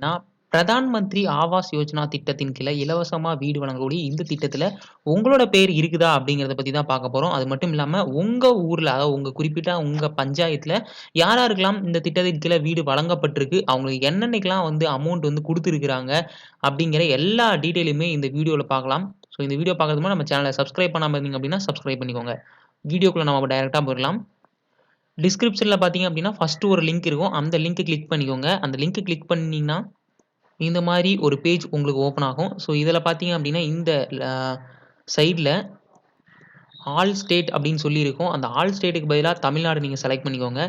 நான் பிரதான் மந்திரி ஆவாஸ் யோஜனா திட்டத்தின் கீழே இலவசமா வீடு வழங்கக்கூடிய இந்த திட்டத்துல உங்களோட பேர் இருக்குதா? அப்படிங்கிறத பத்தி தான் பார்க்க போறோம். அது மட்டும் இல்லாம உங்க ஊர்ல அதாவது உங்க குறிப்பிட்ட உங்க பஞ்சாயத்துல யார் யாருக்கெல்லாம் இந்த திட்டத்தின் கீழே வீடு வழங்கப்பட்டிருக்கு, அவங்களுக்கு என்னென்னக்கெல்லாம் வந்து அமௌண்ட் வந்து கொடுத்துருக்குறாங்க அப்படிங்கிற எல்லா டீட்டெயிலுமே இந்த வீடியோல பார்க்கலாம். ஸோ இந்த வீடியோ பார்க்கறதுக்கு நம்ம சேனலை சப்ஸ்கிரைப் பண்ணாம இருந்தீங்க அப்படின்னா சப்ஸ்கிரைப் பண்ணிக்கோங்க. வீடியோக்குள்ள நம்ம டைரக்ட்டா போயிடலாம் டிஸ்கிரிப்ஷன்ல பார்த்தீங்க அப்படின்னா, ஃபஸ்ட்டு ஒரு லிங்க் இருக்கும். அந்த லிங்க்கை கிளிக் பண்ணிக்கோங்க. அந்த லிங்க்கை கிளிக் பண்ணிங்கன்னா இந்த மாதிரி ஒரு பேஜ் உங்களுக்கு ஓப்பன் ஆகும். ஸோ இதில் பார்த்தீங்க அப்படின்னா, இந்த சைடில் ஆல் ஸ்டேட் அப்படின்னு சொல்லியிருக்கோம் அந்த ஆல் ஸ்டேட்டுக்கு பதிலாக தமிழ்நாடு நீங்கள் செலக்ட் பண்ணிக்கோங்க.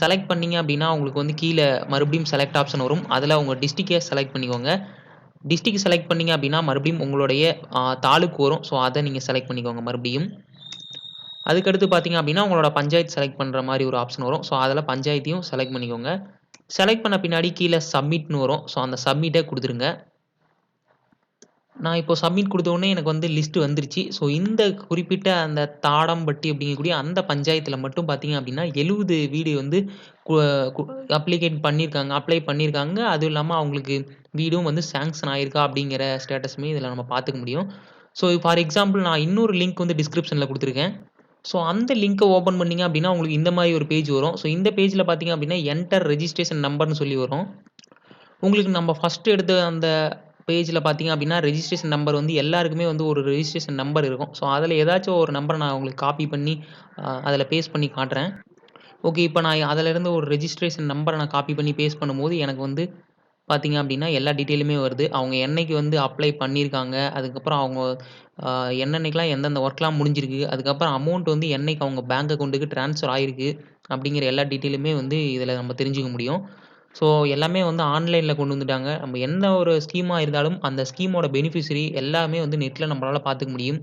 செலக்ட் பண்ணீங்க அப்படின்னா, உங்களுக்கு வந்து கீழே மறுபடியும் செலக்ட் ஆப்ஷன் வரும். அதில் உங்கள் டிஸ்ட்ரிக்ட்ட செலக்ட் பண்ணிக்கோங்க. டிஸ்ட்ரிக் செலக்ட் பண்ணீங்க அப்படின்னா, மறுபடியும் உங்களுடைய தாலுக்கு தாலுக் வரும். ஸோ அதை நீங்கள் செலக்ட் பண்ணிக்கோங்க மறுபடியும். அதுக்கடுத்து பார்த்தீங்க அப்படின்னா, உங்களோட பஞ்சாயத்து செலக்ட் பண்ணுற மாதிரி ஒரு ஆப்ஷன் வரும். ஸோ அதில் பஞ்சாயத்தையும் செலக்ட் பண்ணிக்கோங்க. செலக்ட் பண்ண பின்னாடி கீழே சப்மிட்னு வரும். ஸோ அந்த சப்மிட்டை கொடுத்துருங்க நான் இப்போ சப்மிட் கொடுத்தோடனே எனக்கு வந்து லிஸ்ட் வந்துருச்சு. ஸோ இந்த குறிப்பிட்ட அந்த தாடம்பட்டி அப்படிங்கக்கூடிய அந்த பஞ்சாயத்தில் மட்டும் பார்த்தீங்க அப்படின்னா, 70 வீடு வந்து கு கு அப்ளிகேட் பண்ணியிருக்காங்க அப்ளை பண்ணியிருக்காங்க. அதுவும் இல்லாமல் அவங்களுக்கு வீடும் வந்து சாங்ஷன் ஆயிருக்கா அப்படிங்கிற ஸ்டேட்டஸுமே இதில் நம்ம பார்த்துக்க முடியும். ஸோ ஃபார் எக்ஸாம்பிள் நான் இன்னொரு லிங்க் வந்து டிஸ்கிரிப்ஷனில் கொடுத்துருக்கேன் ஸோ அந்த லிங்க்கை ஓப்பன் பண்ணிங்க அப்படின்னா, உங்களுக்கு இந்த மாதிரி ஒரு பேஜ் வரும். ஸோ இந்த பேஜில் பார்த்தீங்க அப்படின்னா, என்டர் ரெஜிஸ்ட்ரேஷன் நம்பர்னு சொல்லி வரும். உங்களுக்கு நம்ம ஃபஸ்ட்டு எடுத்த அந்த பேஜில் பார்த்தீங்க அப்படின்னா, ரெஜிஸ்ட்ரேஷன் நம்பர் வந்து எல்லாருக்குமே வந்து ஒரு ரெஜிஸ்ட்ரேஷன் நம்பர் இருக்கும். ஸோ அதில் ஏதாச்சும் ஒரு நம்பரை நான் உங்களுக்கு காப்பி பண்ணி அதில் பேஸ்ட் பண்ணி காட்டுறேன். ஓகே. இப்போ நான் அதிலருந்து ஒரு ரெஜிஸ்ட்ரேஷன் நம்பரை நான் காப்பி பண்ணி பேஸ்ட் பண்ணும்போது, எனக்கு வந்து பார்த்தீங்க அப்படின்னா, எல்லா டீட்டெயிலுமே வருது. அவங்க என்னைக்கு வந்து அப்ளை பண்ணியிருக்காங்க, அதுக்கப்புறம் அவங்க என்னென்னைக்கெலாம் எந்தெந்த ஒர்க்லாம் முடிஞ்சிருக்கு, அதுக்கப்புறம் அமௌண்ட் வந்து என்னைக்கு அவங்க பேங்க் அக்கௌண்ட்டுக்கு ட்ரான்ஸ்ஃபர் ஆகிருக்கு அப்படிங்கிற எல்லா டீட்டெயிலுமே வந்து இதில் நம்ம தெரிஞ்சுக்க முடியும். ஸோ எல்லாமே வந்து ஆன்லைன்ல கொண்டு வந்துட்டாங்க. நம்ம எந்த ஒரு ஸ்கீமா இருந்தாலும், அந்த ஸ்கீமோட பெனிஃபிஷரி எல்லாமே வந்து நெட்ல நம்மளால பார்த்துக்க முடியும்.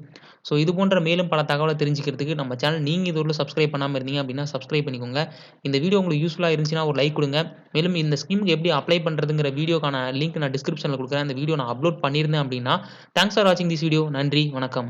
ஸோ இது போன்ற மேலும் பல தகவல தெரிஞ்சுக்கிறதுக்கு நம்ம சேனல் நீங்க இதுவரையிலும் சப்ஸ்கிரைப் பண்ணாம இருந்தீங்க அப்படின்னா, சப்ஸ்கிரைப் பண்ணிக்கோங்க. இந்த வீடியோ உங்களுக்கு யூஸ்ஃபுல்லா இருந்துச்சுன்னா ஒரு லைக் குடுங்க. மேலும் இந்த ஸ்கீம்க்கு எப்படி அப்ளை பண்றதுங்கிற வீடியோக்கான லிங்க் நான் டிஸ்கிரிப்ஷன்ல குடுக்குறேன். அந்த வீடியோ நான் அப்லோட் பண்ணியிருந்தேன் அப்படின்னா, தேங்க்ஸ் ஃபார் வாட்சிங் திஸ் வீடியோ. நன்றி, வணக்கம்.